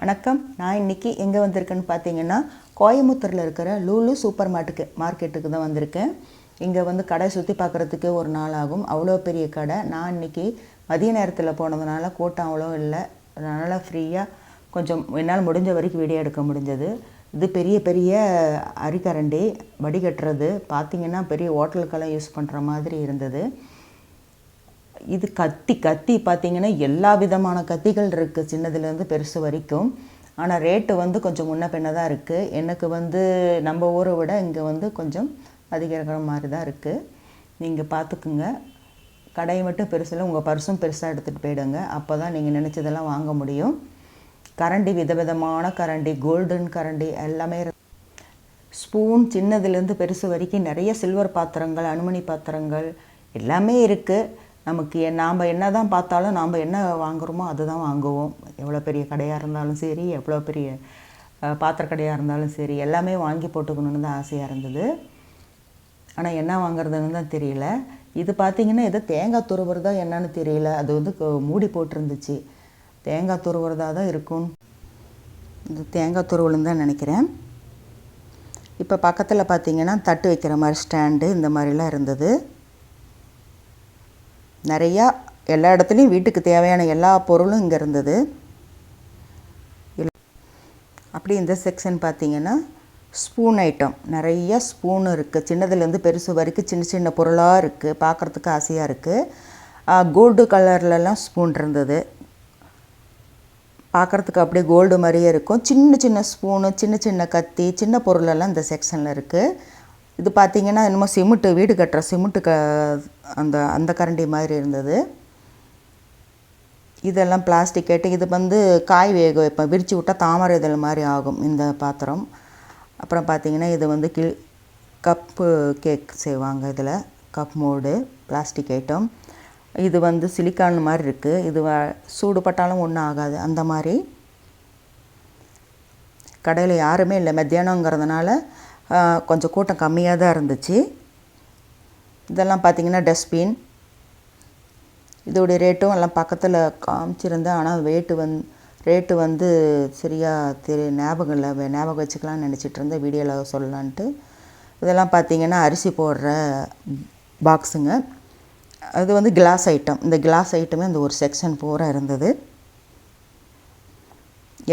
வணக்கம். நான் இன்றைக்கி எங்கே வந்திருக்கேன்னு பார்த்தீங்கன்னா கோயம்புத்தூரில் இருக்கிற லூலு சூப்பர் மார்ட்டுக்கு மார்க்கெட்டுக்கு தான் வந்திருக்கேன். இங்கே வந்து கடை சுற்றி பார்க்குறதுக்கு ஒரு நாள் ஆகும். அவ்வளோ பெரிய கடை. நான் இன்னைக்கு மதிய நேரத்தில் போனதுனால கூட்டம் அவ்வளோ இல்லை. அதனால் ஃப்ரீயாக கொஞ்சம் என்னால் முடிஞ்ச வரைக்கும் வீடியோ எடுக்க முடிஞ்சது. இது பெரிய பெரிய அரிக்கரண்டி. வடிகட்டுறது. பார்த்திங்கன்னா பெரிய ஹோட்டலுக்கெல்லாம் யூஸ் பண்ணுற மாதிரி இருந்தது. இது கத்தி கத்தி பார்த்திங்கன்னா எல்லா விதமான கத்திகள் இருக்குது சின்னதுலேருந்து பெருசு வரைக்கும். ஆனால் ரேட்டு வந்து கொஞ்சம் முன்ன பின்ன தான் இருக்குது எனக்கு வந்து நம்ம ஊரை விட இங்கே வந்து கொஞ்சம் அதிகரிக்கிற மாதிரி தான் இருக்குது நீங்கள் பார்த்துக்குங்க. கடையை மட்டும் பெருசில் உங்கள் பர்ஸும் பெருசாக எடுத்துகிட்டு போயிடுங்க. அப்போ தான் நீங்கள் நினச்சதெல்லாம் வாங்க முடியும். கரண்டி விதவிதமான கரண்டி கோல்டன் கரண்டி எல்லாமே ஸ்பூன் சின்னதுலேருந்து பெருசு வரைக்கும் நிறைய சில்வர் பாத்திரங்கள் அனுமனி பாத்திரங்கள் எல்லாமே இருக்குது நமக்கு நாம் என்ன தான் பார்த்தாலும் நாம் என்ன வாங்குறோமோ அதுதான் வாங்குவோம். எவ்வளோ பெரிய கடையாக இருந்தாலும் சரி எவ்வளோ பெரிய பாத்திர கடையாக இருந்தாலும் சரி எல்லாமே வாங்கி போட்டுக்கணுன்னு தான் ஆசையாக இருந்தது. ஆனால் என்ன வாங்குறதுன்னு தான் தெரியல. இது பார்த்தீங்கன்னா ஏதோ தேங்காய் துருவுறதா என்னன்னு தெரியல. அது வந்து மூடி போட்டிருந்துச்சு. தேங்காய் துருவுறதா தான் இருக்கும். இது தேங்காய் துருவலுன்னு தான் நினைக்கிறேன். இப்போ பக்கத்தில் பார்த்தீங்கன்னா தட்டு வைக்கிற மாதிரி ஸ்டாண்டு இந்த மாதிரிலாம் இருந்தது. நிறையா எல்லா இடத்துலையும் வீட்டுக்கு தேவையான எல்லா பொருளும் இங்கே இருந்தது. அப்படி இந்த செக்ஷன் பார்த்தீங்கன்னா ஸ்பூன் ஐட்டம் நிறைய ஸ்பூன் இருக்குது சின்னதுலேருந்து பெருசு வரைக்கும் சின்ன சின்ன பொருளாக இருக்குது பார்க்குறதுக்கு ஆசையாக இருக்குது கோல்டு கலர்லலாம் ஸ்பூன் இருந்தது. பார்க்குறதுக்கு அப்படியே கோல்டு மாதிரியே இருக்கும். சின்ன சின்ன ஸ்பூனு சின்ன சின்ன கத்தி சின்ன பொருளெல்லாம் இந்த செக்ஷனில் இருக்குது இது பார்த்திங்கன்னா என்னமோ சிமெண்ட்டு வீடு கட்டுற சிமெண்ட்டு க அந்த அந்த கரண்டி மாதிரி இருந்தது. இதெல்லாம் பிளாஸ்டிக் கேட்டு இது வந்து காய் வேக வைப்பேன் விரித்து விட்டால் தாமரை இதழ் மாதிரி ஆகும் இந்த பாத்திரம். அப்புறம் பார்த்தீங்கன்னா இது வந்து கி கப்பு கேக் செய்வாங்க இதில் கப் மோடு பிளாஸ்டிக் ஐட்டம் இது வந்து சிலிக்கான் மாதிரி இருக்குது இது சூடுபட்டாலும் ஒன்றும் ஆகாது. அந்த மாதிரி. கடையில் யாருமே இல்லை. மத்தியானங்கிறதுனால கொஞ்சம் கூட்டம் கம்மியாக தான் இருந்துச்சு. இதெல்லாம் பார்த்தீங்கன்னா டஸ்ட்பின் இதோடைய ரேட்டும் எல்லாம் பக்கத்தில் காமிச்சிருந்தேன். ஆனால் ரேட்டு வந் ரேட்டு வந்து சரியாக தெரி ஞாபகம் இல்லை. ஞாபகம் வச்சுக்கலாம்னு நினச்சிட்டு இருந்தேன். வீடியோவில் சொல்லலான்ட்டு. இதெல்லாம் பார்த்திங்கன்னா அரிசி போடுற பாக்ஸுங்க அது வந்து கிளாஸ் ஐட்டம் இந்த கிளாஸ் ஐட்டமே அந்த ஒரு செக்ஷன் பூரா இருந்தது.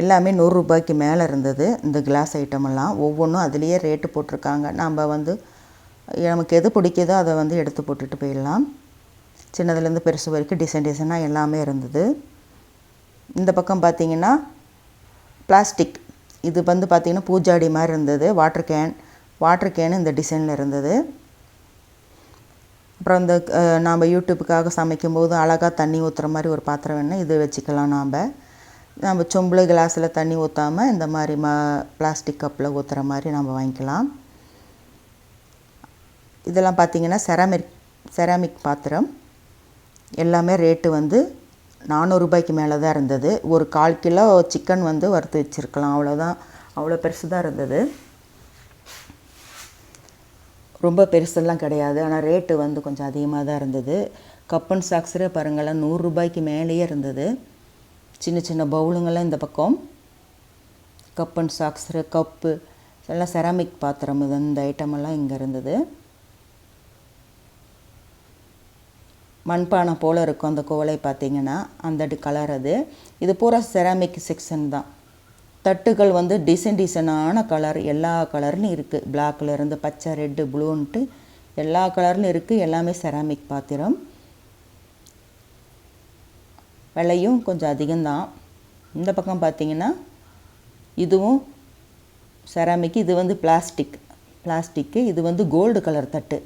எல்லாமே நூறுரூபாய்க்கு மேலே இருந்தது இந்த கிளாஸ் ஐட்டமெல்லாம் ஒவ்வொன்றும் அதுலேயே ரேட்டு போட்டிருக்காங்க. நம்ம வந்து நமக்கு எது பிடிக்குதோ அதை வந்து எடுத்து போட்டுட்டு போயிடலாம். சின்னதுலேருந்து பெருசு வரைக்கும் டிசைன் டிசைனாக எல்லாமே இருந்தது. இந்த பக்கம் பார்த்தீங்கன்னா பிளாஸ்டிக் இது வந்து பார்த்திங்கன்னா பூஜாடி மாதிரி இருந்தது. வாட்டர் கேன் வாட்டர் கேனு இந்த டிசைனில் இருந்தது. அப்புறம் இந்த நாம் யூடியூப்புக்காக சமைக்கும்போது அழகாக தண்ணி ஊற்றுற மாதிரி ஒரு பாத்திரம் வேணால் இது வச்சுக்கலாம் நாம். நம்ம சொம்பில் கிளாஸில் தண்ணி ஊற்றாமல் இந்த மாதிரி ம பிளாஸ்டிக் கப்பில் ஊற்றுற மாதிரி நம்ம வாங்கிக்கலாம். இதெல்லாம் பார்த்தீங்கன்னா செராமிக் செராமிக் பாத்திரம். எல்லாமே ரேட்டு வந்து நானூறுரூபாய்க்கு மேலே தான் இருந்தது. ஒரு கால் கிலோ சிக்கன் வந்து வறுத்து வச்சுருக்கலாம். அவ்வளோதான் அவ்வளோ பெருசு தான் இருந்தது. ரொம்ப பெருசெல்லாம் கிடையாது. ஆனால் ரேட்டு வந்து கொஞ்சம் அதிகமாக தான் இருந்தது கப்பன் சாக்ஸரே பாருங்களேன் நூறுரூபாய்க்கு மேலேயே இருந்தது. சின்ன சின்ன பவுலுங்கெல்லாம் இந்த பக்கம். கப் அண்ட் சாக்ஸரு கப்பு எல்லாம் செராமிக் பாத்திரம் இது இந்த ஐட்டமெல்லாம் இங்கே இருந்தது. மண்பானை போல் இருக்கும் அந்த கோவலை பார்த்தீங்கன்னா அந்த கலர் அது. இது பூரா செராமிக் செக்ஷன் தான். தட்டுகள் வந்து டிசைன் டிசைனான கலர் எல்லா கலர்லையும் இருக்குது பிளாக்ல இருந்து பச்சை ரெட்டு ப்ளூன்ட்டு எல்லா கலர்லையும் இருக்குது எல்லாமே செராமிக் பாத்திரம். விலையும் கொஞ்சம் அதிகம்தான். இந்த பக்கம் பார்த்தீங்கன்னா இதுவும் செராமிக் இது வந்து பிளாஸ்டிக் பிளாஸ்டிக்கு இது வந்து கோல்டு கலர் தட்டு.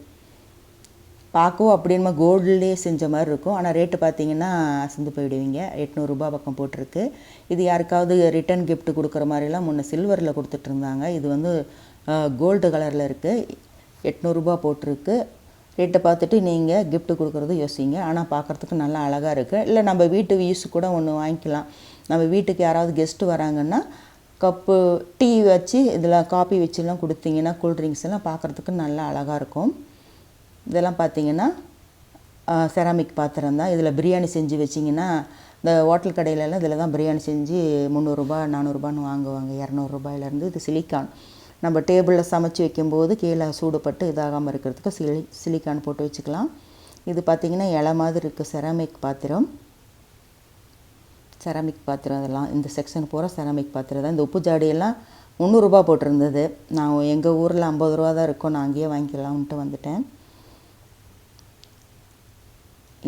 பார்க்கவும் அப்படின்மா கோல்டுலேயே செஞ்ச மாதிரி இருக்கும். ஆனால் ரேட்டு பார்த்தீங்கன்னா அசந்து போயிடுவீங்க. எட்நூறுரூபா பக்கம் போட்டிருக்கு. இது யாருக்காவது ரிட்டர்ன் கிஃப்ட் கொடுக்குற மாதிரிலாம் முன்ன சில்வரில் கொடுத்துட்ருந்தாங்க இது வந்து கோல்டு கலரில் இருக்குது எட்நூறுரூபா போட்டிருக்கு. ரேட்டை பார்த்துட்டு நீங்கள் கிஃப்ட் கொடுக்குறது யோசிங்க. ஆனால் பார்க்குறதுக்கு நல்லா அழகாக இருக்குது இல்லை நம்ம வீட்டு யூஸ் கூட ஒன்று வாங்கிக்கலாம். நம்ம வீட்டுக்கு யாராவது கெஸ்ட்டு வராங்கன்னா கப்பு டீ வச்சு இதில் காப்பி வச்சுலாம் கொடுத்தீங்கன்னா கூல்ட்ரிங்க்ஸ் எல்லாம் பார்க்குறதுக்கு நல்லா அழகாக இருக்கும். இதெல்லாம் பார்த்தீங்கன்னா செராமிக் பாத்திரம் தான். இதில் பிரியாணி செஞ்சு வச்சிங்கன்னா இந்த ஹோட்டல் கடையிலலாம் இதில் தான் பிரியாணி செஞ்சு முந்நூறுரூபா நானூறுரூபான்னு வாங்குவாங்க. இரநூறுபாயிலேருந்து இது சிலிக்கான் நம்ம டேபிளில் சமைச்சு வைக்கும்போது கீழே சூடுபட்டு இதாகாமல் இருக்கிறதுக்கு சிலி சிலிக்கான் போட்டு வச்சுக்கலாம். இது பார்த்திங்கன்னா இலை மாதிரி இருக்குது செராமிக் பாத்திரம். செராமிக் பாத்திரம் இதெல்லாம் இந்த செக்ஷன் பூரா செராமிக் பாத்திரம் தான். இந்த உப்பு ஜாடியெல்லாம் முந்நூறுரூபா போட்டிருந்தது. நான் எங்கள் ஊரில் ஐம்பது ரூபா தான் இருக்கும். நான் அங்கேயே வாங்கிக்கலாம்ன்ட்டு வந்துட்டேன்.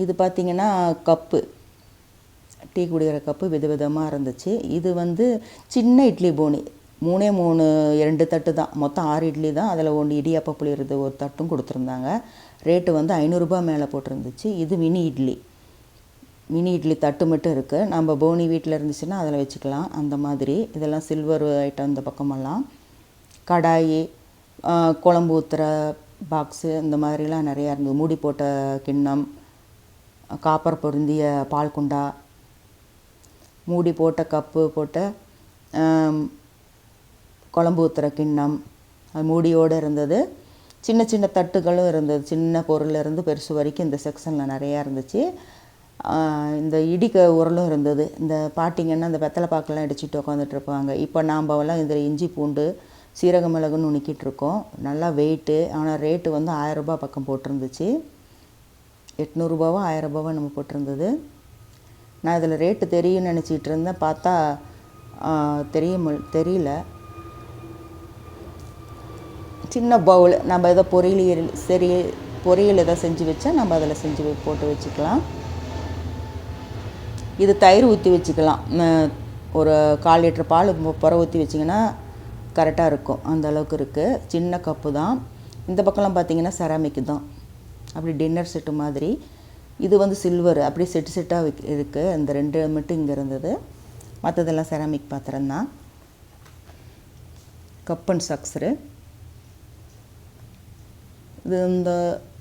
இது பார்த்திங்கன்னா கப்பு. டீ குடிக்கிற கப்பு விதவிதமாக இருந்துச்சு. இது வந்து சின்ன இட்லி பூனி. மூணே மூணு ரெண்டு தட்டு தான். மொத்தம் ஆறு இட்லி தான். அதில் ஒன்று இடியாப்ப புளியறது ஒரு தட்டும் கொடுத்துருந்தாங்க. ரேட்டு வந்து ஐநூறுரூபா மேலே போட்டிருந்துச்சு. இது மினி இட்லி. மினி இட்லி தட்டு மட்டும் இருக்குது நம்ம போனி வீட்டில் இருந்துச்சுன்னா அதில் வச்சுக்கலாம். அந்த மாதிரி. இதெல்லாம் சில்வர் ஐட்டம் இந்த பக்கமெல்லாம். கடாயி குழம்பு ஊற்றுற பாக்ஸு இந்த மாதிரிலாம் நிறையா இருந்தது. மூடி போட்ட கிண்ணம் காப்பர் பொருந்திய பால் குண்டா மூடி போட்ட கப்பு போட்ட குழம்பு ஊற்றுற கிண்ணம் அது மூடியோடு இருந்தது. சின்ன சின்ன தட்டுகளும் இருந்தது. சின்ன பொருள்லேருந்து பெருசு வரைக்கும் இந்த செக்ஷனில் நிறையா இருந்துச்சு. இந்த இடிக்க உரலும் இருந்தது. இந்த பாட்டிங்கன்னா இந்த வெத்தலை பாக்கெல்லாம் இடிச்சிட்டு உட்காந்துட்டு இருப்பாங்க. இப்போ எல்லாம் இதில் இஞ்சி பூண்டு சீரக மிளகுன்னு நுணுக்கிட்டு இருக்கோம். நல்லா வெயிட்டு ஆனால் ரேட்டு வந்து ஆயரரூபா பக்கம் போட்டிருந்துச்சு. எட்நூறுபாவோ ஆயரரூபாவோ நம்ம போட்டிருந்தது. நான் இதில் ரேட்டு தெரியும்னு நினச்சிட்டு இருந்தேன். பார்த்தா தெரிய தெரியல. சின்ன பவுல் நம்ம ஏதோ பொரியல் சரி பொரியல் எதாவது செஞ்சு வச்சா நம்ம அதில் செஞ்சு போட்டு வச்சுக்கலாம். இது தயிர் ஊற்றி வச்சுக்கலாம். ஒரு கால் லிட்டர் பால் புற ஊற்றி வச்சிங்கன்னா கரெக்டாக இருக்கும். அந்த அளவுக்கு இருக்குது சின்ன கப்பு தான். இந்த பக்கம்லாம் பார்த்தீங்கன்னா செராமிக் தான். அப்படி டின்னர் செட்டு மாதிரி. இது வந்து சில்வர் அப்படி செட்டு செட்டாக இருக்குது இந்த ரெண்டு மட்டும் இங்கே இருந்தது. மற்றதெல்லாம் செராமிக் பாத்திரம் தான். கப் அண்ட் சக்ஸரு இது இந்த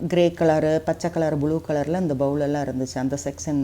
கிரே கலரு பச்சை கலர் ப்ளூ கலரில் இந்த பவுலெல்லாம் இருந்துச்சு. அந்த செக்ஷன்